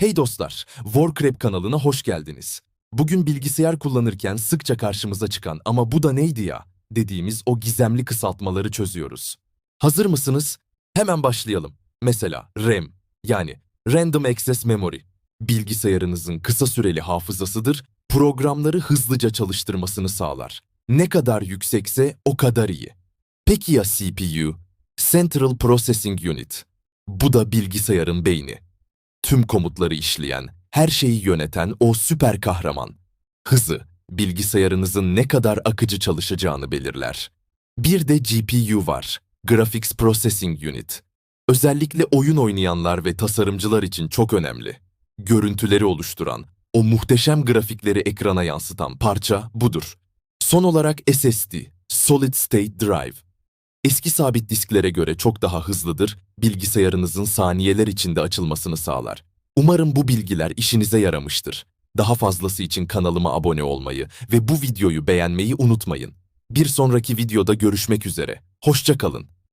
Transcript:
Hey dostlar, Warcraft kanalına hoş geldiniz. Bugün bilgisayar kullanırken sıkça karşımıza çıkan ama bu da neydi ya dediğimiz o gizemli kısaltmaları çözüyoruz. Hazır mısınız? Hemen başlayalım. Mesela RAM yani Random Access Memory. Bilgisayarınızın kısa süreli hafızasıdır, programları hızlıca çalıştırmasını sağlar. Ne kadar yüksekse o kadar iyi. Peki ya CPU? Central Processing Unit. Bu da bilgisayarın beyni tüm komutları işleyen, her şeyi yöneten o süper kahraman. Hızı, bilgisayarınızın ne kadar akıcı çalışacağını belirler. Bir de GPU var, Graphics Processing Unit. Özellikle oyun oynayanlar ve tasarımcılar için çok önemli. Görüntüleri oluşturan, o muhteşem grafikleri ekrana yansıtan parça budur. Son olarak SSD, Solid State Drive. Eski sabit disklere göre çok daha hızlıdır, bilgisayarınızın saniyeler içinde açılmasını sağlar. Umarım bu bilgiler işinize yaramıştır. Daha fazlası için kanalıma abone olmayı ve bu videoyu beğenmeyi unutmayın. Bir sonraki videoda görüşmek üzere. Hoşça kalın.